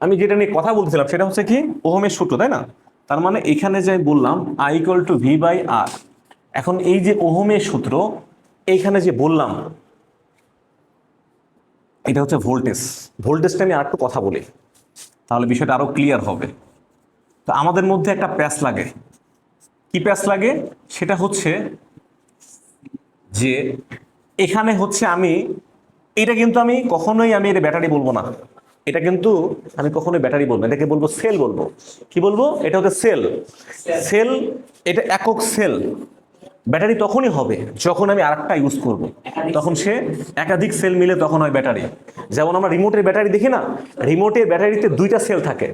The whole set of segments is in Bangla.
আমি যেটা নিয়ে কথা বলছিলাম সেটা হচ্ছে কি, ওহমের সূত্র, তাই না? তার মানে এখানে যে বললাম I equal to V by R এখন এই যে ওহমের সূত্র, এইখানে যে বললাম, এটা হচ্ছে ভোল্টেজ। ভোল্টেজটা আমি আর একটু কথা বলি, তাহলে বিষয়টা আরও ক্লিয়ার হবে। তো আমাদের মধ্যে একটা প্যাচ লাগে। কি প্যাচ লাগে? সেটা হচ্ছে যে, এখানে হচ্ছে আমি, এটা কিন্তু আমি কখনোই আমি এটা ব্যাটারি বলব না। এটা কিন্তু আমি কখনোই ব্যাটারি বলব এটাকে বলব সেল বলব। কি বলব? এটা হচ্ছে সেল সেল এটা একক সেল ব্যাটারি তখনই হবে যখন আমি আরেকটা ইউজ করব। তখন সে একাধিক সেল মিলে তখন হয় ব্যাটারি যেমন আমরা রিমোটের ব্যাটারি দেখি না রিমোটের ব্যাটারিতে দুইটা সেল থাকে।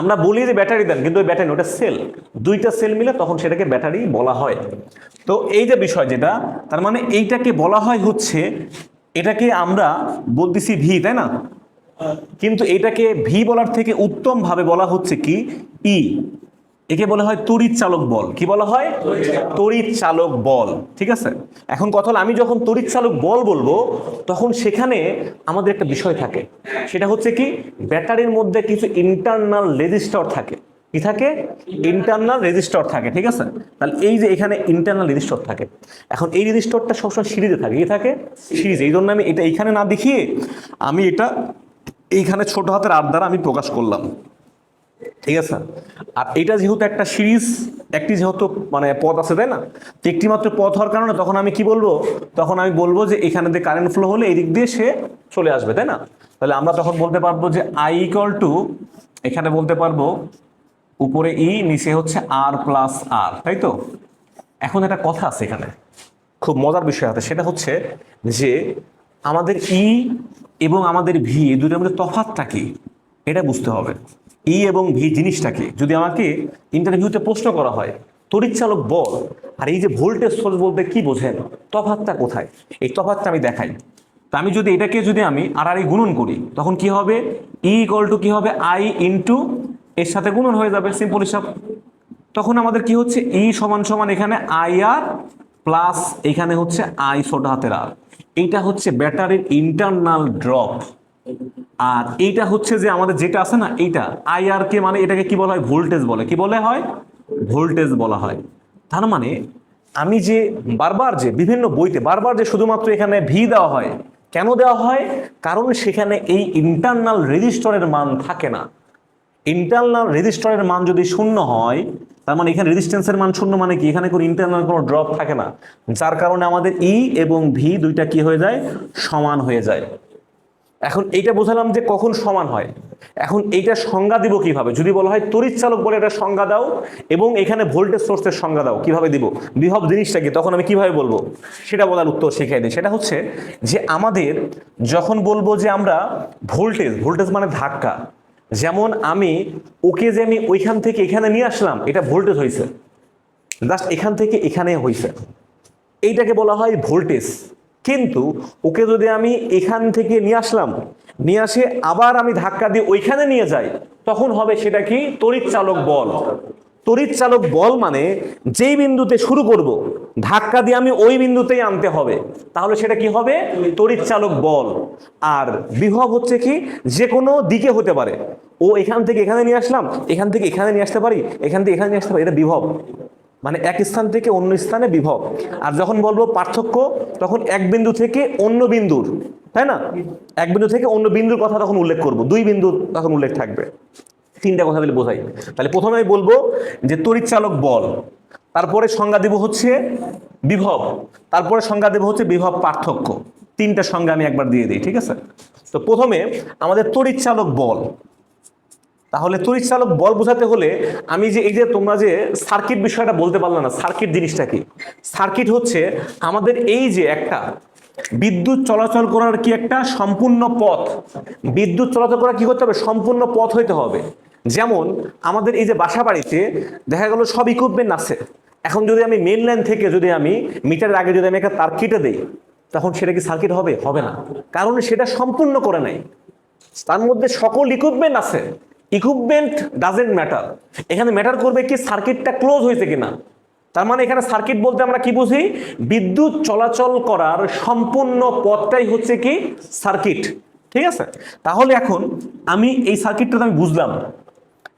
আমরা বলি যে ব্যাটারি দেন, কিন্তু ওই ব্যাটারি ওটা সেল দুইটা সেল মিলে তখন সেটাকে ব্যাটারি বলা হয়। তো এই যে বিষয় যেটা, তার মানে এইটাকে বলা হয় হচ্ছে, এটাকে আমরা বলতেছি ভি তাই না? কিন্তু এটাকে ভি বলার থেকে উত্তম ভাবে বলা হচ্ছে কি? ই। একে বলা হয় তড়িৎ চালক বল। কি বলা হয়? তড়িৎ চালক বল। ঠিক আছে? এখন কথা হলো আমি যখন তড়িৎ চালক বল বলব, তখন সেখানে আমাদের একটা বিষয় থাকে। সেটা হচ্ছে কি? ব্যাটারির মধ্যে কিছু ইন্টারনাল রেজিস্টর থাকে। কি থাকে? ইন্টারনাল রেজিস্টর থাকে। ঠিক আছে? তাহলে এই যে এখানে ইন্টারনাল রেজিস্টর থাকে। এখন এই রেজিস্টরটা সবসময় সিরিজে থাকে। কি থাকে? সিরিজ। এই জন্য আমি এটা এইখানে না দেখিয়ে আমি এটা এইখানে ছোট হাতের আর দ্বারা আমি প্রকাশ করলাম। ঠিক আছে? আর এটা যেহেতু একটা সিরিজ, একটি যেহেতু মানে পথ আছে, তাই না? একটি মাত্র পথ হওয়ার কারণে তখন আমি কি বলব? তখন আমি বলব যে এখানে দিয়ে কারেন্ট ফ্লো হলে এই দিক দিয়ে সে চলে আসবে, তাই না? তাহলে আমরা তখন বলতে পারব যে আই ইকুয়াল টু এখানে বলতে পারব উপরে ই নিচে হচ্ছে আর প্লাস আর তাই তো? এখন একটা কথা আছে এখানে। খুব মজার বিষয় আছে, সেটা হচ্ছে যে আমাদের ই এবং আমাদের ভি দুটোর মধ্যে তফাৎটা কি? এটা বুঝতে হবে। ই এবং ভি জিনিসটাকে যদি আমাকে ইন্টারভিউতে প্রশ্ন করা হয়, তড়িৎচালক বল, আর এই যে ভোল্টেজ সোর্স বলতে কি বোঝেন, তফাৎটা কোথায়? এই তফাতটা আমি দেখাই। তা আমি যদি এটাকে যদি আমি আর আর গুণন করি, তখন কি হবে? ই ইকুয়াল টু কি হবে? আই ইন্টু এর সাথে গুণন হয়ে যাবে, সিম্পল হিসাব। তখন আমাদের কি হচ্ছে? ই সমান সমান এখানে আই আর প্লাস এখানে হচ্ছে আই ছোট হাতের আর। এইটা হচ্ছে ব্যাটারির ইন্টারনাল ড্রপ আর এইটা হচ্ছে যে আমাদের যেটা আছে না, এইটা আই আর কে মানে এটাকে কি বলা হয়? ভোল্টেজ বলে। কি বলে হয়? ভোল্টেজ বলা হয়। তার মানে আমি যে বারবার যে বিভিন্ন বইতে বারবার যে শুধুমাত্র এখানে ভি দেওয়া হয়, কেন দেওয়া হয়? কারণ সেখানে এই ইন্টারনাল রেজিস্টরের মান থাকে না। ইন্টারনাল রেজিস্টরের মান যদি শূন্য হয় তার মানে এখানে রেজিস্ট্যান্সের মান শূন্য মানে কি? এখানে কোনো ইন্টারনাল কোনো ড্রপ থাকে না। যার কারণে আমাদের ই এবং ভি দুইটা কি হয়ে যায়? সমান হয়ে যায়। এখন এইটা বোঝালাম যে কখন সমান হয়। এখন এইটা সংজ্ঞা দিব কীভাবে? যদি বলা হয় তড়িৎ চালক বলে এটা সংজ্ঞা দাও এবং এখানে ভোল্টেজ সোর্সের সংজ্ঞা দাও, কীভাবে দিব? বিভব জিনিসটা কি? তখন আমি কীভাবে বলব? সেটা বলার উত্তর শিখিয়ে দিই। সেটা হচ্ছে যে আমাদের যখন বলব যে আমরা ভোল্টেজ ভোল্টেজ মানে ধাক্কা যেমন আমি ওকে যে আমি ওইখান থেকে এখানে নিয়ে আসলাম, এটা ভোল্টেজ হয়েছে জাস্ট এখান থেকে এখানে হয়েছে এইটাকে বলা হয় ভোল্টেজ কিন্তু ওকে যদি আমি এখান থেকে নিয়ে আসলাম, নিয়ে আসে আবার আমি ধাক্কা দিয়ে ওইখানে নিয়ে যাই, তখন হবে সেটা কি? তড়িৎ চালক বল। তড়িৎ চালক বল মানে যেই বিন্দুতে শুরু করব ধাক্কা দিয়ে আমি ওই বিন্দুতেই আনতে হবে। তাহলে সেটা কি হবে? তড়িৎ চালক বল। আর বিভব হচ্ছে কি? যে কোনো দিকে হতে পারে। ও এখান থেকে এখানে নিয়ে আসলাম, এখান থেকে এখানে নিয়ে আসতে পারি, এখান থেকে এখানে নিয়ে আসতে পারি, এটা বিভব। মানে এক স্থান থেকে অন্য স্থানে বিভব। আর যখন বলব পার্থক্য, তখন এক বিন্দু থেকে অন্য বিন্দুর, তাই না? এক বিন্দু থেকে অন্য বিন্দুর কথা তখন উল্লেখ করব। দুই বিন্দু তখন উল্লেখ থাকবে। তিনটা কথা দিলে বোঝাই। তাহলে প্রথমে আমি বলব যে তড়িৎচালক বল। তারপরে সংজ্ঞা দেব হচ্ছে বিভব, তারপরে সংজ্ঞা দেব হচ্ছে বিভব পার্থক্য। তিনটা সংজ্ঞা আমি একবার দিয়ে দিই, ঠিক আছে? তো প্রথমে আমাদের তড়িৎচালক বল। তাহলে তড়িৎ চালক বল বোঝাতে হলে আমি যে এই যে তোমরা যে সার্কিট বিষয়টা বলতে পারলাম না সার্কিট জিনিসটা কি? সার্কিট হচ্ছে আমাদের এই যে একটা বিদ্যুৎ চলাচল করার কি একটা সম্পূর্ণ পথ। বিদ্যুৎ চলাচল করা কি করতে হবে? সম্পূর্ণ পথ হইতে হবে। যেমন আমাদের এই যে বাসা বাড়িতে দেখা গেল সব ইকুইপমেন্ট আছে। এখন যদি আমি মেন লাইন থেকে যদি আমি মিটারের আগে যদি আমি একটা তার কেটে দেই, তখন সেটা কি সার্কিট হবে? হবে না। কারণ সেটা সম্পূর্ণ করে নাই। তার মধ্যে সকল ইকুইপমেন্ট আছে। ইকুইপমেন্ট ডাজেন্ট ম্যাটার এখানে ম্যাটার করবে কি সার্কিটটা ক্লোজ হয়েছে কিনা। তার মানে এখানে সার্কিট বলতে আমরা কি বুঝি? বিদ্যুৎ চলাচল করার সম্পূর্ণ পথটাই হচ্ছে কি? সার্কিট ঠিক আছে? তাহলে এখন আমি এই সার্কিটটা আমি বুঝলাম।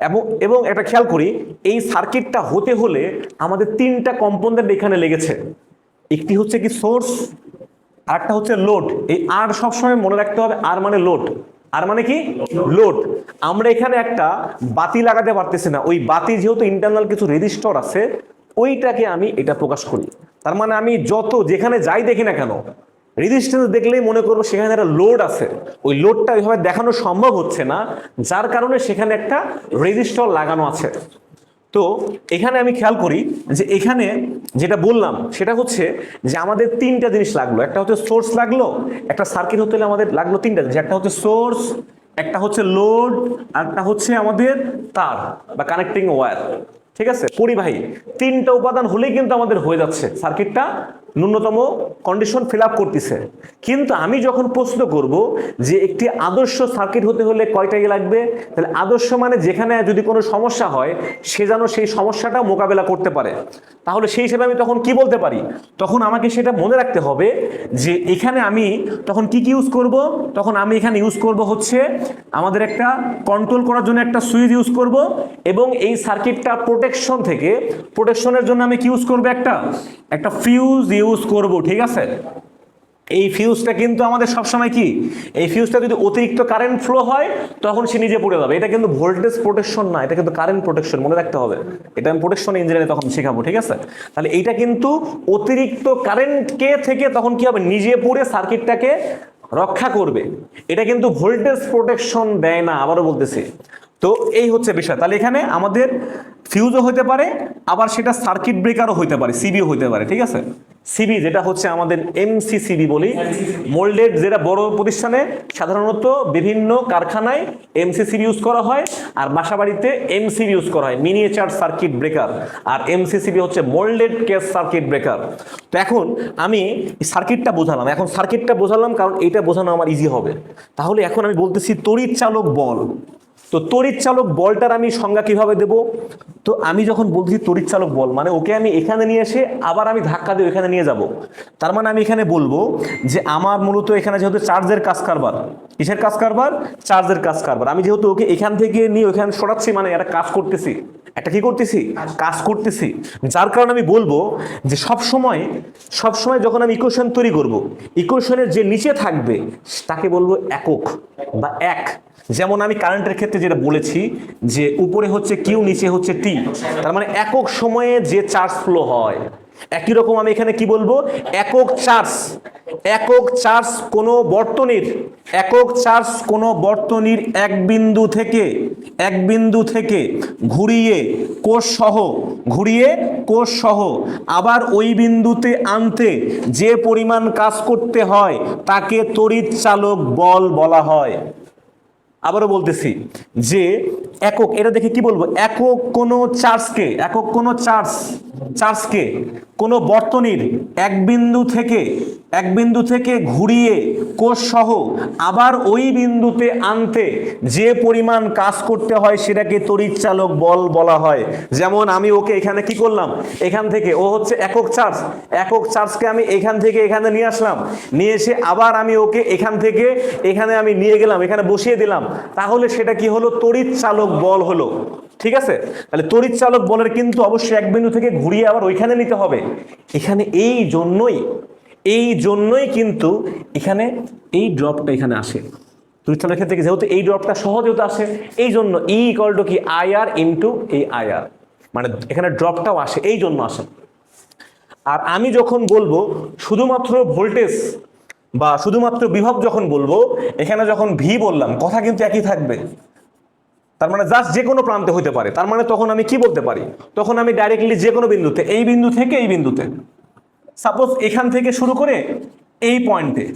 এবং এবং একটা খেয়াল করি, এই সার্কিটটা হতে হলে আমাদের তিনটা কম্পোনেন্ট এখানে লেগেছে। একটি হচ্ছে কি সোর্স আরেকটা হচ্ছে লোড এই আর সবসময় মনে রাখতে হবে, আর মানে লোড আর মানে কি? লোড আমরা এখানে একটা বাতি লাগাতে পারতেছি না। ওই বাতি যেহেতু ইন্টারনাল কিছু রেজিস্টর আছে, ওইটাকে আমি এটা প্রকাশ করি। তার মানে আমি যত যেখানে যাই দেখি না কেন রেজিস্ট্যান্স দেখলেই মনে করব সেখানে একটা লোড আছে। ওই লোডটা ওইভাবে দেখানো সম্ভব হচ্ছে না, যার কারণে সেখানে একটা রেজিস্টর লাগানো আছে। তো এখানে আমি খেয়াল করি যে এখানে যেটা বললাম, সেটা হচ্ছে যে আমাদের তিনটা জিনিস লাগল। একটা হচ্ছে সোর্স লাগল, একটা সার্কিট হতে হলে আমাদের লাগল তিনটা জিনিস। একটা হচ্ছে সোর্স, একটা হচ্ছে লোড একটা হচ্ছে আমাদের তার বা কানেক্টিং ওয়্যার। ঠিক আছে? পরিবাহী, তিনটা উপাদান হলেই কিন্তু আমাদের হয়ে যাচ্ছে সার্কিটটা ন্যূনতম কন্ডিশন ফিল আপ করতেছে। কিন্তু আমি যখন প্রশ্ন করব যে একটি আদর্শ সার্কিট হতে হলে কয়টা ইয়ে লাগবে, তাহলে আদর্শ মানে যেখানে যদি কোনো সমস্যা হয়, সে যেন সেই সমস্যাটা মোকাবেলা করতে পারে। তাহলে সেই হিসেবে আমি তখন কি বলতে পারি? তখন আমাকে সেটা মনে রাখতে হবে যে এখানে আমি তখন কি কি ইউজ করব? তখন আমি এখানে ইউজ করব হচ্ছে আমাদের একটা কন্ট্রোল করার জন্য একটা সুইচ ইউজ করব এবং এই সার্কিটটা প্রোটেকশন থেকে প্রোটেকশনের জন্য আমি কি ইউজ করব একটা? একটা ফিউজ ইউজ করব, ঠিক আছে? এই ফিউজটা কিন্তু আমাদের সবসময় কি? এই ফিউজটা যদি অতিরিক্ত কারেন্ট ফ্লো হয়, তখন সে নিজে পড়ে যাবে। এটা কিন্তু ভোল্টেজ প্রোটেকশন না, এটা কিন্তু কারেন্ট প্রোটেকশন মনে রাখতে হবে। এটা আমি প্রোটেকশন ইঞ্জিনিয়ারে তখন শেখাবো, ঠিক আছে? তাহলে এইটা কিন্তু অতিরিক্ত কারেন্টকে থেকে তখন কি হবে? নিজে পড়ে সার্কিটটাকে রক্ষা করবে। এটা কিন্তু ভোল্টেজ প্রোটেকশন দেয় না, আবারও বলতেছি। তো এই হচ্ছে বিষয়। তাহলে এখানে আমাদের ফিউজও হতে পারে, আবার সেটা সার্কিট ব্রেকারও হতে পারে সিবিও হতে পারে, ঠিক আছে? সিবি যেটা হচ্ছে আমাদের এমসিসিবি বলি মোল্ডেড যেটা বড় প্রতিষ্ঠানে, সাধারণত বিভিন্ন কারখানায় এমসিসিবি ইউজ করা হয়, আর বাসাবাড়িতে এমসিবি ইউজ করা হয় মিনিয়েচার সার্কিট ব্রেকার আর এমসিসিবি হচ্ছে মোল্ডেড কেস সার্কিট ব্রেকার তো এখন আমি সার্কিটটা বোঝালাম, এখন সার্কিটটা বোঝালাম, কারণ এটা বোঝানো আমার ইজি হবে। তাহলে এখন আমি বলতেছি তড়িৎ চালক বল। তো তড়িৎ চালক বলটার আমি সংজ্ঞা কীভাবে দেব? তো আমি যখন বলছি তড়িৎ চালক বল মানে ওকে আমি এখানে নিয়ে এসে আবার আমি ধাক্কা দিয়ে ওখানে নিয়ে যাব। তার মানে আমি এখানে বলব যে আমার মূলত এখানে যেহেতু চার্জের কাজ কারবার। কিসের কাজ কারবার? চার্জের কাজ কারবার। আমি যেহেতু ওকে এখান থেকে নিয়ে ওখানে সরাচ্ছি মানে একটা কাজ করতেছি। একটা কি করতেছি? কাজ করতেছি। যার কারণে আমি বলব যে সব সময় সব সময় যখন আমি ইকুয়েশন তৈরি করব ইকুয়েশনের যে নিচে থাকবে, তাকে বলব একক বা এক। যেমন আমি কারেন্টের ক্ষেত্রে যেটা বলেছি যে উপরে হচ্ছে কিউ নিচে হচ্ছে টি তার মানে একক সময়ে যে চার্জ ফ্লো হয়। একই রকম আমি এখানে কি বলব? একক চার্জ একক চার্জ কোনো বর্তনীর, একক চার্জ কোনো বর্তনীর এক বিন্দু থেকে, এক বিন্দু থেকে ঘুরিয়ে কোষ সহ, ঘুরিয়ে কোষ সহ আবার ওই বিন্দুতে আনতে যে পরিমাণ কাজ করতে হয় তাকে তড়িৎ চালক বল বলা হয়। আবারও বলতেছি যে একক, এটা দেখে কি বলব? একক কোনো চার্জকে, একক কোনো চার্জ, চার্জকে কোনো বর্তনীর এক বিন্দু থেকে, এক বিন্দু থেকে ঘুরিয়ে কোষ সহ আবার ওই বিন্দুতে আনতে যে পরিমাণ কাজ করতে হয় সেটাকে তড়িৎ চালক বল বলা হয়। যেমন আমি ওকে এখানে কি করলাম? এখান থেকে, ও হচ্ছে একক চার্জ। একক চার্জকে আমি এখান থেকে এখানে নিয়ে আসলাম। নিয়ে এসে আবার আমি ওকে এখান থেকে এখানে আমি নিয়ে গেলাম, এখানে বসিয়ে দিলাম। তাহলে সেটা কি হলো? তড়িৎ চালক বল হলো। ঠিক আছে? তাহলে তড়িৎ চালক বলের কিন্তু অবশ্যই এক বিন্দু থেকে ঘুরিয়ে আবার ওইখানে নিতে হবে। এখানে এই জন্যই এই জন্যই কিন্তু এখানে এই ড্রপটা এখানে আসে। তড়িৎ চালকের ক্ষেত্রে যেহেতু এই ড্রপটা সহজ যেহেতু আসে, এই জন্য ই ইকল টু কি? আই আর ইন্টু এই আই আর মানে এখানে ড্রপটাও আসে, এই জন্য আসে। আর আমি যখন বলব, শুধুমাত্র ভোল্টেজ বা শুধুমাত্র বিভব যখন বলব, এখানে যখন ভি বললাম, কথা কিন্তু একই থাকবে। তার মানে জাস্ট যে কোনো প্রান্তে হতে পারে। তার মানে তখন আমি কি বলতে পারি? তখন আমি ডাইরেক্টলি যে কোনো বিন্দুতে, এই বিন্দু থেকে এই বিন্দুতে। সাপোজ এখান থেকে শুরু করে এই পয়েন্টে।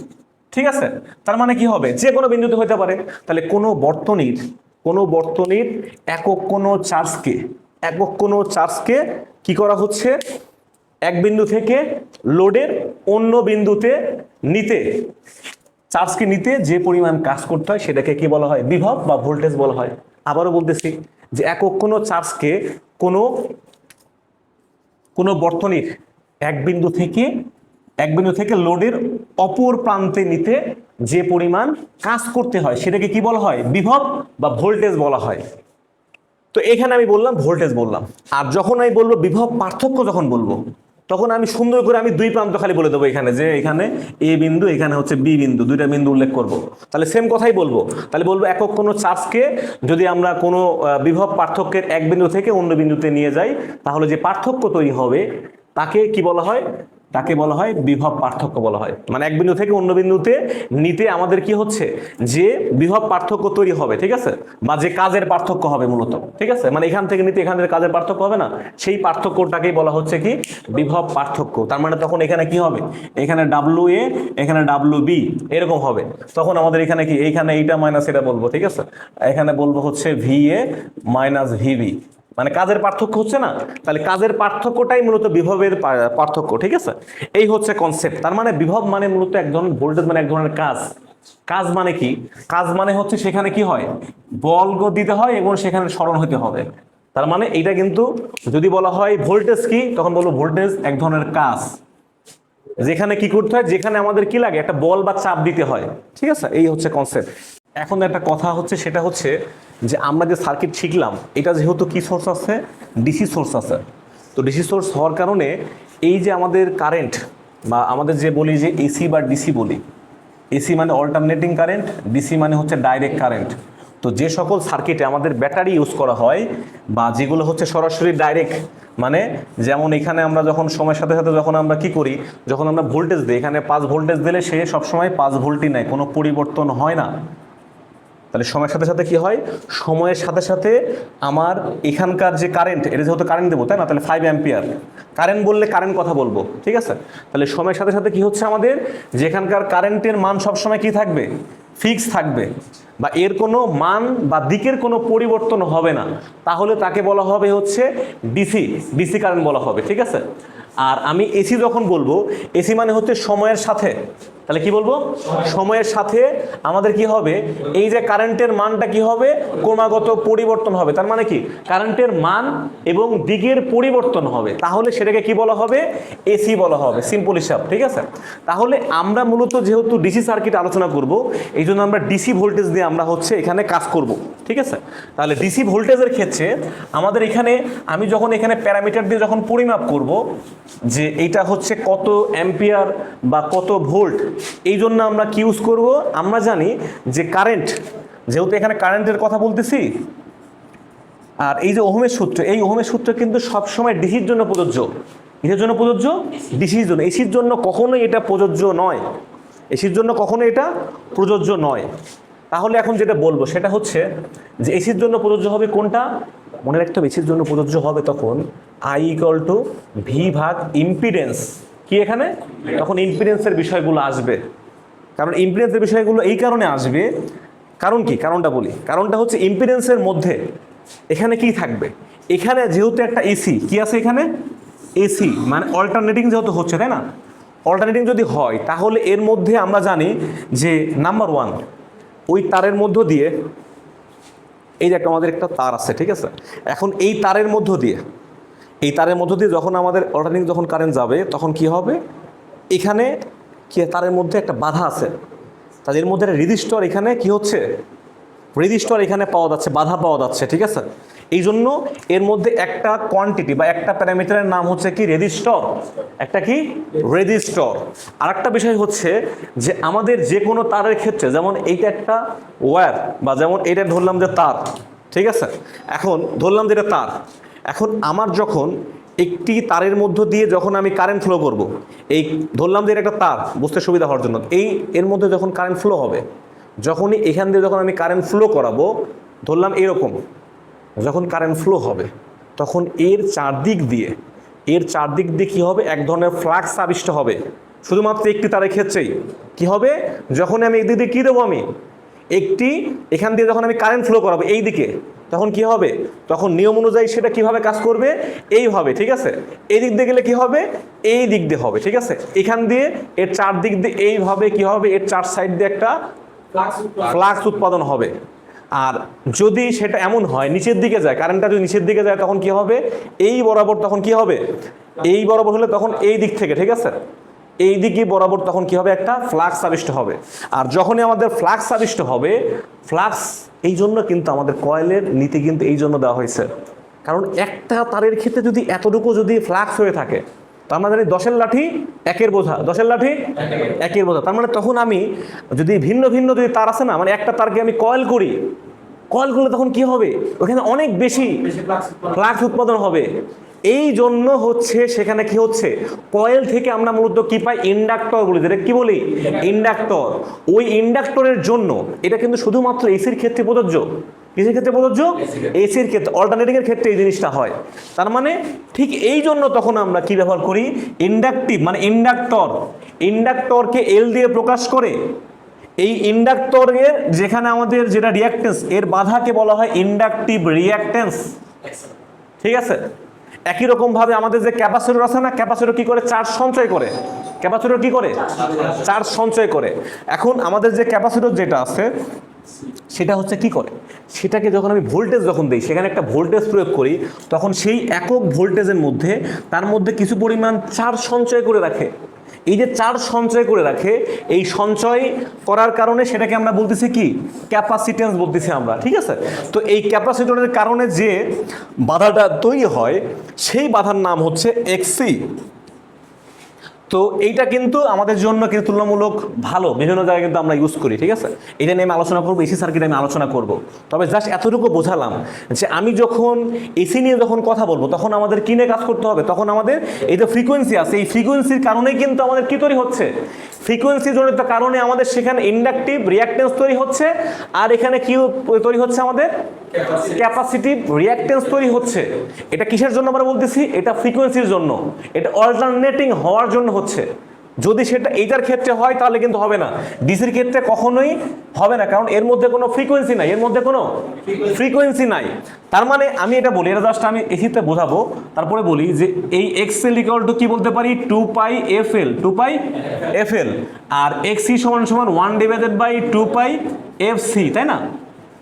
ঠিক আছে? তার মানে কি হবে? যে কোনো বিন্দুতে হতে পারে। তাহলে কোনো বর্তনীর কোনো বর্তনীর একক কোনো চার্জকে একক কোনো চার্জকে কি করা হচ্ছে? এক বিন্দু থেকে লোডের অন্য বিন্দুতে নিতে। চার্জকে নিতে যে পরিমাণ কাজ করতে হয় সেটাকে কি বলা হয়? বিভব বা ভোল্টেজ বলা হয়। আবারও বলতেছি যে একক কোনো চার্জকে কোনো কোনো বর্তনীর এক বিন্দু থেকে, এক বিন্দু থেকে লোডের অপর প্রান্তে নিতে যে পরিমাণ কাজ করতে হয় সেটাকে কি বলা হয়? বিভব বা ভোল্টেজ বলা হয়। তো এখানে আমি বললাম ভোল্টেজ বললাম। আর যখন আমি বলব বিভব পার্থক্য যখন বলব তখন আমি সুন্দর করে আমি দুই প্রান্ত খালি বলে দেবো এখানে, যে এখানে এ বিন্দু, এখানে হচ্ছে বি বিন্দু, দুইটা বিন্দু উল্লেখ করব। তাহলে সেম কথাই বলব। তাহলে বলব একক কোনো চার্জকে যদি আমরা কোনো বিভব পার্থক্যের এক বিন্দু থেকে অন্য বিন্দুতে নিয়ে যাই, তাহলে যে পার্থক্য তৈরি হবে, তাকে কি বলা হয়? তাকে বলা হয় বিভব পার্থক্য বলা হয়। মানে এক বিন্দু থেকে অন্য বিন্দুতে নিতে আমাদের কি হচ্ছে? যে বিভব পার্থক্য তৈরি হবে, ঠিক আছে? বা যে কাজের পার্থক্য হবে মূলত, ঠিক আছে? মানে এখান থেকে নিতে এখান থেকে কাজের পার্থক্য হবে না? সেই পার্থক্যটাকেই বলা হচ্ছে কি? বিভব পার্থক্য। তার মানে তখন এখানে কি হবে? এখানে ডাব্লু এ এখানে ডাব্লু বি এরকম হবে। তখন আমাদের এখানে কি? এইখানে এইটা মাইনাস এটা বলব, ঠিক আছে? এখানে বলব হচ্ছে ভি এ মাইনাস ভিবি মানে কাজের পার্থক্য হচ্ছে না? তাহলে কাজের পার্থক্যটাই মূলত বিভবের পার্থক্য, ঠিক আছে? এই হচ্ছে কনসেপ্ট তার মানে বিভব মানে মূলত এক ধরনের ভোল্টেজ মানে এক ধরনের কাজ। কাজ মানে কি? কাজ মানে হচ্ছে সেখানে কি হয়? বল দিতে হয় এবং সেখানে স্মরণ হতে হবে। তার মানে এইটা কিন্তু যদি বলা হয় ভোল্টেজ কি, তখন বলব ভোল্টেজ এক ধরনের কাজ। যেখানে কি করতে হয়? যেখানে আমাদের কি লাগে? একটা বল বা চাপ দিতে হয়। ঠিক আছে? এই হচ্ছে কনসেপ্ট এখন একটা কথা হচ্ছে, সেটা হচ্ছে যে আমরা যে সার্কিট শিখলাম, এটা যেহেতু কি সোর্স আছে? ডিসি সোর্স আছে। তো ডিসি সোর্স হওয়ার কারণে এই যে আমাদের কারেন্ট বা আমাদের যে বলি যে এসি বা ডিসি বলি এসি মানে অল্টারনেটিং কারেন্ট ডিসি মানে হচ্ছে ডাইরেক্ট কারেন্ট তো যে সকল সার্কিটে আমাদের ব্যাটারি ইউজ করা হয় বা যেগুলো হচ্ছে সরাসরি ডাইরেক্ট মানে যেমন এখানে আমরা যখন সময়ের সাথে সাথে যখন আমরা কি করি, যখন আমরা ভোল্টেজ দিই, এখানে পাঁচ ভোল্টেজ দিলে সে সবসময় পাঁচ ভোল্টই নেয়, কোনো পরিবর্তন হয় না। তাহলে সময়ের সাথে সাথে কি হয়? সময়ের সাথে সাথে আমার এখানকার যে কারেন্ট এটা যেহেতু কারেন্ট দেবো, তাই না? তাহলে ফাইভ অ্যাম্পিয়ার কারেন্ট বললে কারেন্ট কথা বলব, ঠিক আছে? তাহলে সময়ের সাথে সাথে কি হচ্ছে আমাদের? যেখানকার কারেন্টের মান সবসময় কি থাকবে? ফিক্স থাকবে। বা এর কোনো মান বা দিকের কোনো পরিবর্তন হবে না। তাহলে তাকে বলা হবে হচ্ছে ডিসি ডিসি কারেন্ট বলা হবে, ঠিক আছে? আর আমি এসি যখন বলব, এসি মানে হচ্ছে সময়ের সাথে। তাহলে কি বলব? সময়ের সাথে আমাদের কি হবে? এই যে কারেন্টের মানটা কি হবে? ক্রমাগত পরিবর্তন হবে। তার মানে কি? কারেন্টের মান এবং দিকের পরিবর্তন হবে। তাহলে সেটাকে কি বলা হবে? এসি বলা হবে। সিম্পল হিসাব, ঠিক আছে? তাহলে আমরা মূলত যেহেতু ডিসি সার্কিট আলোচনা করব এই জন্য আমরা ডিসি ভোল্টেজ দিয়ে আমরা হচ্ছে এখানে কাজ করব, ঠিক আছে? তাহলে ডিসি ভোল্টেজের ক্ষেত্রে আমাদের এখানে, আমি যখন এখানে প্যারামিটার দিয়ে যখন পরিমাপ করব, যে এটা হচ্ছে কত অ্যাম্পিয়ার বা কত ভোল্ট এই জন্য আমরা কি ইউজ করব? আমরা জানি যে কারেন্ট, যেহেতু এখানে কারেন্টের কথা বলতেছি, আর এই যে ওহমের সূত্র, এই ওহমের সূত্র কিন্তু সবসময় ডিসির জন্য প্রযোজ্য। কিসের জন্য প্রযোজ্য? ডিসির জন্য। এসির জন্য কখনোই এটা প্রযোজ্য নয়। এসির জন্য কখনো এটা প্রযোজ্য নয়। তাহলে এখন যেটা বলব সেটা হচ্ছে যে এসির জন্য প্রযোজ্য হবে কোনটা? মনে রাখতে হবে এসির জন্য প্রযোজ্য হবে তখন আই ইকুয়াল টু ভি ভাগ ইম্পিডেন্স কি এখানে? তখন ইম্পিডেন্সের বিষয়গুলো আসবে। কারণ ইম্পিডেন্সের বিষয়গুলো এই কারণে আসবে, কারণ কি? কারণটা বলি। কারণটা হচ্ছে ইম্পিডেন্সের মধ্যে এখানে কি থাকবে? এখানে যেহেতু একটা এসি কি আছে এখানে? এসি মানে অল্টারনেটিং যেহেতু হচ্ছে, তাই না? অল্টারনেটিং যদি হয়, তাহলে এর মধ্যে আমরা জানি যে নাম্বার ওয়ান ওই তারের মধ্য দিয়ে, এই যে আমাদের একটা তার আছে, ঠিক আছে? এখন এই তারের মধ্য দিয়ে, এই তারের মধ্য দিয়ে যখন আমাদের অল্টারনেটিং যখন কারেন্ট যাবে, তখন কি হবে? এখানে কি তারের মধ্যে একটা বাধা আছে। তাদের মধ্যে রেজিস্টর এখানে কি হচ্ছে? রেজিস্টর এখানে পাওয়া যাচ্ছে, বাধা পাওয়া যাচ্ছে, ঠিক আছে? এই জন্য এর মধ্যে একটা কোয়ান্টিটি বা একটা প্যারামিটারের নাম হচ্ছে কি? রেজিস্টর। একটা কি? রেজিস্টর। আর একটা বিষয় হচ্ছে যে আমাদের যে কোনো তারের ক্ষেত্রে, যেমন এইটা একটা ওয়্যার বা যেমন এটা ধরলাম যে তার, ঠিক আছে? এখন ধরলাম যে এটা তার। এখন আমার যখন একটি তারের মধ্য দিয়ে যখন আমি কারেন্ট ফ্লো করব, এই ধরলাম যে একটা তার, বুঝতে সুবিধা হওয়ার জন্য। এই এর মধ্যে যখন কারেন্ট ফ্লো হবে, যখনই এখান দিয়ে যখন আমি কারেন্ট ফ্লো করাবো, ধরলাম এরকম। যখন কারেন্ট ফ্লো হবে তখন এর চারদিক দিয়ে এর চারদিক দিয়ে কী হবে? এক ধরনের ফ্লাক্স আবিষ্ট হবে। শুধুমাত্র একটি তারের ক্ষেত্রেই। কি হবে? যখন আমি এই দিক দিয়ে কী দেবো আমি? একটি এখান দিয়ে যখন আমি কারেন্ট ফ্লো করাবো এই দিকে তখন কি হবে? তখন নিয়ম অনুযায়ী সেটা কীভাবে কাজ করবে? এইভাবে ঠিক আছে? এই দিক দিয়ে গেলে কি হবে? এই দিক দিয়ে হবে ঠিক আছে? এখান দিয়ে এর চার দিক দিয়ে এইভাবে কি হবে? এর চার সাইড দিয়ে একটা ফ্লাক্স উৎপাদন হবে। আর যদি সেটা এমন হয়, নিচের দিকে যায় কারেন্টটা যদি নিচের দিকে যায়, তখন কি হবে? এই বরাবর তখন কি হবে? এই বরাবর হলে তখন এই দিক থেকে, ঠিক আছে? এই দিকে বরাবর তখন কি হবে? একটা ফ্লাক্স আবিষ্ট হবে। আর যখনই আমাদের ফ্লাক্স আবিষ্ট হবে ফ্লাক্স এই জন্য কিন্তু আমাদের কয়েলের নীতি কিন্তু এই জন্য দেওয়া হয়েছে। কারণ একটা তারের ক্ষেত্রে যদি এতটুকু যদি ফ্লাক্স হয়ে থাকে তার মানে জানি দশের লাঠি একের বোঝা, দশের লাঠি একের বোঝা। তার মানে তখন আমি যদি ভিন্ন ভিন্ন যদি তার আছে না মানে একটা তারকে আমি কয়েল করি, কয়েল করলে তখন কি হবে? ওখানে অনেক বেশি ফ্লাক্স উৎপাদন হবে। এই জন্য হচ্ছে সেখানে কি হচ্ছে? কয়েল থেকে আমরা মূলত কি পাই? ইন্ডাক্টর বলি, যেটা কি বলি? ইন্ডাক্টর। ওই ইন্ডাক্টরের জন্য এটা কিন্তু শুধুমাত্র এসির ক্ষেত্রে প্রযোজ্য। কিসের ক্ষেত্রে প্রযোজ্য? এসির ক্ষেত্রে। অল্টারনেটিং এর ক্ষেত্রে এই জিনিসটা হয়। তার মানে ঠিক এই জন্য তখন আমরা কি ব্যবহার করি? ইন্ডাকটিভ মানে ইন্ডাক্টর ইন্ডাক্টরকে এল দিয়ে প্রকাশ করে। এই ইন্ডাক্টরের যেখানে আমাদের যেটা রিয়াক্টেন্স এর বাধাকে বলা হয় ইন্ডাকটিভ রিয়াক্টেন্স ঠিক আছে? একই রকমভাবে আমাদের যে ক্যাপাসিটর আছে না, ক্যাপাসিটর কি করে? চার্জ সঞ্চয় করে। ক্যাপাসিটর কি করে? চার্জ সঞ্চয় করে। এখন আমাদের যে ক্যাপাসিটর যেটা আছে, সেটা হচ্ছে কি করে? সেটাকে যখন আমি ভোল্টেজ যখন দিই, সেখানে একটা ভোল্টেজ প্রয়োগ করি, তখন সেই একক ভোল্টেজের মধ্যে, তার মধ্যে কিছু পরিমাণ চার্জ সঞ্চয় করে রাখে। এই যে চার্জ সঞ্চয় করে রাখে, এই সঞ্চয় করার কারণে সেটাকে আমরা বলতেছি কি? ক্যাপাসিটেন্স বলতেছি আমরা, ঠিক আছে? তো এই ক্যাপাসিটনের কারণে যে বাধাটা তৈরি হয়, সেই বাধার নাম হচ্ছে এক্সি তো এইটা কিন্তু আমাদের জন্য কিন্তু তুলনামূলক ভালো। বিভিন্ন জায়গায় কিন্তু আমরা ইউজ করি ঠিক আছে? এটা নিয়ে আমি আলোচনা করব এসি সার্কিট আমি আলোচনা করব। তবে জাস্ট এতটুকু বোঝালাম যে আমি যখন এসি নিয়ে যখন কথা বলব তখন আমাদের কিনে কাজ করতে হবে? তখন আমাদের এই যে ফ্রিকোয়েন্সি আছে এই ফ্রিকোয়েন্সির কারণেই কিন্তু আমাদের কি তৈরি হচ্ছে? ফ্রিকোয়েন্সি জনিত কারণে আমাদের সেখানে ইন্ডাকটিভ রিয়াক্টেন্স তৈরি হচ্ছে আর এখানে কি তৈরি হচ্ছে আমাদের? ক্যাপাসিটিভ রিয়াক্টেন্স তৈরি হচ্ছে। এটা কিসের জন্য আমরা বলতেছি? এটা ফ্রিকোয়েন্সির জন্য। এটা অল্টারনেটিং হওয়ার জন্য হচ্ছে। যদি সেটা এইটার ক্ষেত্রে হয়, তাহলে কিন্তু হবে না। ডিসির ক্ষেত্রে কখনোই হবে না, কারণ এর মধ্যে কোনো ফ্রিকোয়েন্সি নাই। এর মধ্যে কোনো ফ্রিকোয়েন্সি নাই। তার মানে আমি এটা বলি, এটা জাস্ট আমি এসিতে বোঝাবো। তারপরে বলি যে এই এক্স এল ইকুয়াল টু কি বলতে পারি? Two pi F L two pi F L আর এক্স সি সমান সমান one divided by two pi F C তাই না?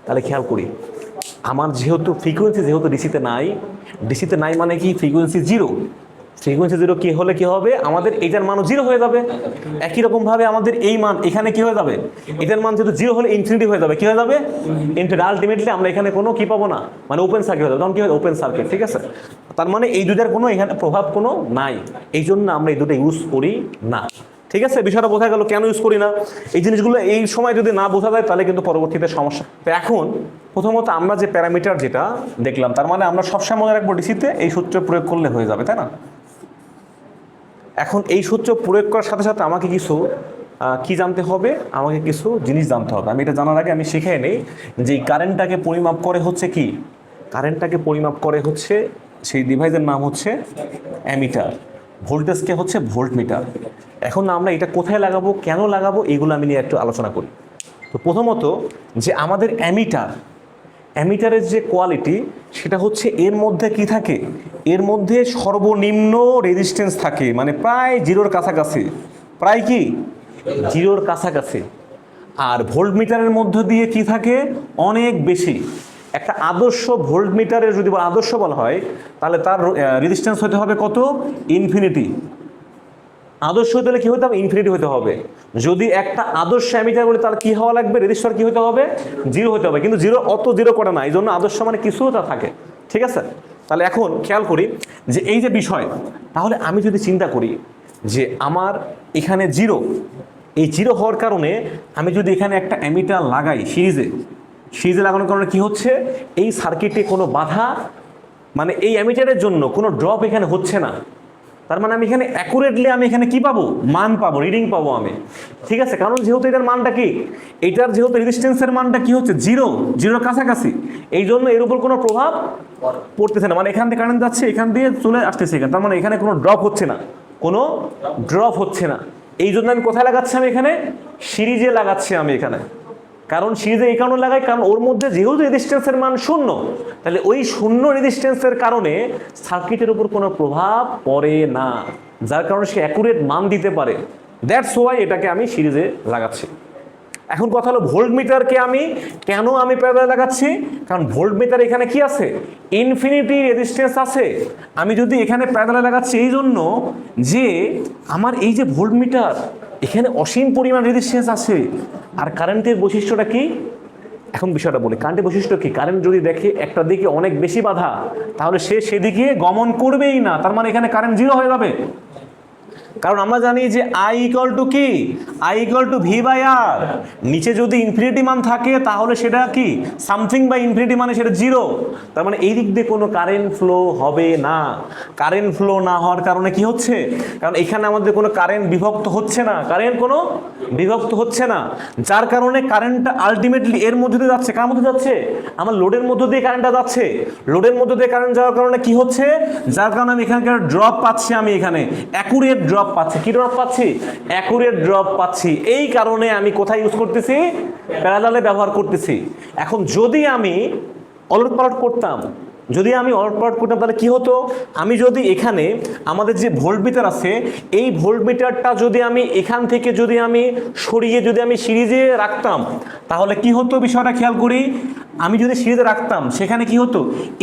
তাহলে খেয়াল করি, আমার যেহেতু ফ্রিকোয়েন্সি যেহেতু ডিসিতে নাই ডিসিতে নাই মানে কি? ফ্রিকোয়েন্সি জিরো ফ্রিকোয়েন্সি জিরো কি হলে কি হবে? আমাদের এইটার মানও জিরো হয়ে যাবে। একই রকম ভাবে আমাদের এই মান এখানে কি হয়ে যাবে? এটার মান যেহেতু জিরো হলে ইনফিনিটি হয়ে যাবে, কি হয়ে যাবে? ইনফিনিটি আলটিমেটলি আমরা এখানে কোনো কি পাবো না। মানে ওপেন সার্কিট হয়ে যাবে। তখন কি হবে? ওপেন সার্কিট ঠিক আছে? তার মানে এই দুটার কোনো এখানে প্রভাব কোনো নাই। এই জন্য আমরা এই দুটো ইউজ করি না। ঠিক আছে? বিষয়টা বোঝা গেল কেন ইউজ করি না? এই জিনিসগুলো এই সময় যদি না বোঝা যায়, তাহলে কিন্তু পরবর্তীতে সমস্যা। তো এখন প্রথমত আমরা যে প্যারামিটার যেটা দেখলাম, তার মানে আমরা সবসময় মনে রাখব ডিসিতে এই সূত্র প্রয়োগ করলে হয়ে যাবে, তাই না? এখন এই সূত্র প্রয়োগ করার সাথে সাথে আমাকে কিছু কি জানতে হবে? আমাকে কিছু জিনিস জানতে হবে। আমি এটা জানার আগে আমি শিখে নেই যে কারেন্টটাকে পরিমাপ করে হচ্ছে কি? কারেন্টটাকে পরিমাপ করে হচ্ছে সেই ডিভাইসের নাম হচ্ছে অ্যামিটার ভোল্টেজকে হচ্ছে ভোল্ট মিটার এখন আমরা এটা কোথায় লাগাবো, কেন লাগাবো, এগুলো আমি নিয়ে একটু আলোচনা করি। তো প্রথমত যে আমাদের অ্যামিটার অ্যামিটারের যে কোয়ালিটি, সেটা হচ্ছে এর মধ্যে কি থাকে? এর মধ্যে সর্বনিম্ন রেজিস্ট্যান্স থাকে মানে প্রায় জিরোর কাছাকাছি। প্রায় কি? জিরোর কাছাকাছি। আর ভোল্ট মিটারের মধ্য দিয়ে কি থাকে? অনেক বেশি। একটা আদর্শ ভোল্ট মিটারের যদি আদর্শ বলা হয়, তাহলে তার রেজিস্ট্যান্স হতে হবে কত? ইনফিনিটি আদর্শ হতে হলে কি হতে হবে? ইনফিনিটি হতে হবে। যদি একটা আদর্শ অ্যামিটার বলি তার কি হওয়া লাগবে? রেজিস্টার কি হতে হবে? জিরো হতে হবে। কিন্তু জিরো অত জিরো করে না। এই জন্য আদর্শ মানে কিছু তা থাকে। ঠিক আছে? তাহলে এখন খেয়াল করি যে এই যে বিষয়, তাহলে আমি যদি চিন্তা করি যে আমার এখানে জিরো এই জিরো হওয়ার কারণে আমি যদি এখানে একটা অ্যামিটার লাগাই সিরিজে সিরিজে লাগানোর কারণে কি হচ্ছে? এই সার্কিটে কোনো বাধা মানে এই অ্যামিটারের জন্য কোনো ড্রপ এখানে হচ্ছে না। তার মানে আমি এখানে অ্যাকুরেটলি আমি এখানে কি পাবো? মান পাবো রিডিং পাবো আমি। ঠিক আছে? কারণ যেহেতু এটার মানটা কি? এটার যেহেতু রেজিস্ট্যান্সের মানটা কি হচ্ছে? জিরো জিরোর কাছাকাছি। এই জন্য এর উপর কোনো প্রভাব পড়তেছে না। মানে এখান থেকে কারেন্ট যাচ্ছে, এখান দিয়ে চলে আসতেছে এখানে। তার মানে এখানে কোনো ড্রপ হচ্ছে না। কোনো ড্রপ হচ্ছে না। এই জন্য আমি কোথায় লাগাচ্ছি আমি এখানে? সিরিজে লাগাচ্ছি আমি এখানে। কারণ সিরিজে এই কারণে লাগাই কারণ ওর মধ্যে যেহেতু রেজিস্ট্যান্সের মান শূন্য, তাহলে ওই শূন্য রেজিস্ট্যান্সের কারণে সার্কিটের উপর কোনো প্রভাব পড়ে না, যার কারণে সে অ্যাকুরেট মান দিতে পারে। দ্যাটস ওয়াই এটাকে আমি সিরিজে লাগাচ্ছি। এখন কথা হলো ভোল্ট মিটারকে আমি কেন আমি প্যারালাল লাগাচ্ছি? কারণ ভোল্ট মিটার এখানে কি আছে? ইনফিনিটি রেজিস্ট্যান্স আছে। আমি যদি এখানে প্যারালাল লাগাচ্ছি, এই জন্য যে আমার এই যে ভোল্টমিটার এখানে অসীম পরিমাণ রেজিস্ট্যান্স আছে। আর কারেন্টের বৈশিষ্ট্যটা কি? এখন বিষয়টা বলি কারেন্টের বৈশিষ্ট্য কি? কারেন্ট যদি দেখে একটা দিকে অনেক বেশি বাধা, তাহলে সে সেদিকে গমন করবেই না। তার মানে এখানে কারেন্ট জিরো হয়ে যাবে। কারণ আমরা জানি যে আই ইকুয়াল টু কি? I equal to V by R নিচে যদি ইনফিনিটি মান থাকে, তাহলে সেটা কি? সামথিং বাই ইনফিনিটি মানে সেটা জিরো তার মানে এই দিক দিয়ে কোনো কারেন্ট ফ্লো হবে না। কারেন্ট ফ্লো না হওয়ার কারণে কি হচ্ছে? কারণ এখানে আমাদের কোনো কারেন্ট বিভক্ত হচ্ছে না। কারেন্ট কোনো বিভক্ত হচ্ছে না। যার কারণে কারেন্টটা আলটিমেটলি এর মধ্যে দিয়ে যাচ্ছে। কার মধ্যে যাচ্ছে? আমার লোডের মধ্য দিয়ে কারেন্টটা যাচ্ছে। লোডের মধ্য দিয়ে কারেন্ট যাওয়ার কারণে কি হচ্ছে? যার কারণে আমি এখানকার ড্রপ পাচ্ছি আমি এখানে। অ্যাকুরেট ড্রপ পাচ্ছি। কি ড্রপ পাচ্ছি? অ্যাকুরেট ড্রপ পাচ্ছি। এই কারণে আমি কোথায় ইউজ করতেছি? প্যারালালে ব্যবহার করতেছি। এখন যদি আমি অলট পালট করতাম, যদি আমি অলট পালট করতাম, তাহলে কি হতো? আমি যদি এখানে আমাদের যে ভোল্টমিটার আছে, এই ভোল্টমিটারটা যদি আমি এখান থেকে যদি আমি সরিয়ে যদি আমি সিরিজে রাখতাম, তাহলে কি হতো বিষয়টা খেয়াল করি? আমি যদি সিরিজে রাখতাম, সেখানে কি হতো?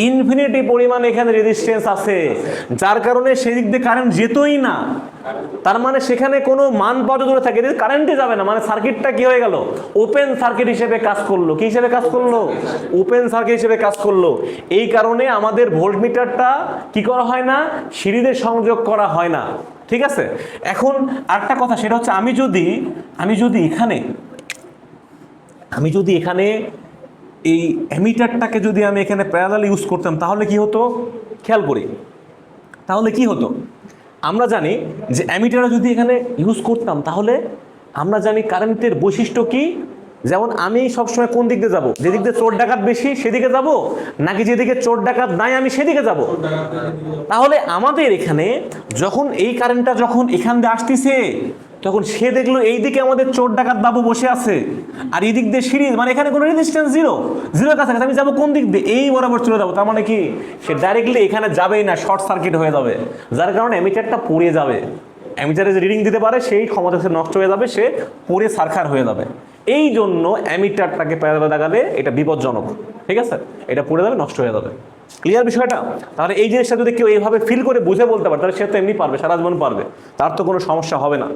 ইনফিনিটি পরিমাণ এখানে রেজিস্ট্যান্স আছে। যার কারণে সেদিক দিয়ে কারেন্ট যেতই না তার মানে সেখানে কোনো মান পাওয়া দূরে থাকে কারেন্টই যাবে না। মানে সার্কিটটা কি হয়ে গেল? ওপেন সার্কিট হিসেবে কাজ করল। কি হিসেবে কাজ করল? ওপেন সার্কিট হিসেবে কাজ করল। এই কারণে আমাদের ভোল্টমিটারটা কি করা হয় না? সিরিজে সংযোগ করা হয় না। ঠিক আছে? এখন আরেকটা কথা, সেটা হচ্ছে আমি যদি আমি যদি এখানে, আমি যদি এখানে এই অ্যামিটারটাকে যদি আমি এখানে প্যারালাল ইউজ করতাম, তাহলে কি হতো? খেয়াল করি। তাহলে কি হতো? আমরা জানি যে অ্যামিটারও যদি এখানে ইউজ করতাম, তাহলে আমরা জানি কারেন্টের বৈশিষ্ট্য কি? যেমন আমি সবসময় কোন দিক দিয়ে যাব? যেদিক দিয়ে চোর ডাকাত বেশি, সেদিকে যাব? নাকি যেদিকে চোর ডাকাত নাই, আমি সেদিকে যাব? তাহলে আমাদের এখানে যখন এই কারেন্টটা যখন এখান দিয়ে আসতেছে তখন সে দেখল এই দিকে আমাদের চোর ডাকাত বাবু বসে আছে। আর এই দিক দিয়ে সিরিজ মানে এখানে কোনো রেজিস্ট্যান্স জিরো জিরো কাছাকাছি, আমি যাব কোন দিক দিয়ে? এই বরাবর চলে যাব, তার মানে কি? সে ডাইরেক্টলি এখানে যাবেই না শর্ট সার্কিট হয়ে যাবে। যার কারণে অ্যামিটারটা পড়ে যাবে। অ্যামিটারে যে রিডিং দিতে পারে, সেই ক্ষমতা সে নষ্ট হয়ে যাবে, সে পড়ে সারখার হয়ে যাবে। এই জন্য অ্যামিটারটাকে প্যারালে লাগালে এটা বিপজ্জনক। ঠিক আছে? এটা পড়ে যাবে, নষ্ট হয়ে যাবে। ক্লিয়ার বিষয়টা? তাহলে এই জিনিসটা যদি কেউ এইভাবে ফিল করে বুঝে বলতে পারে, তাহলে সে তো এমনি পারবে, সারা জীবন পারবে। তার তো কোনো সমস্যা হবে না।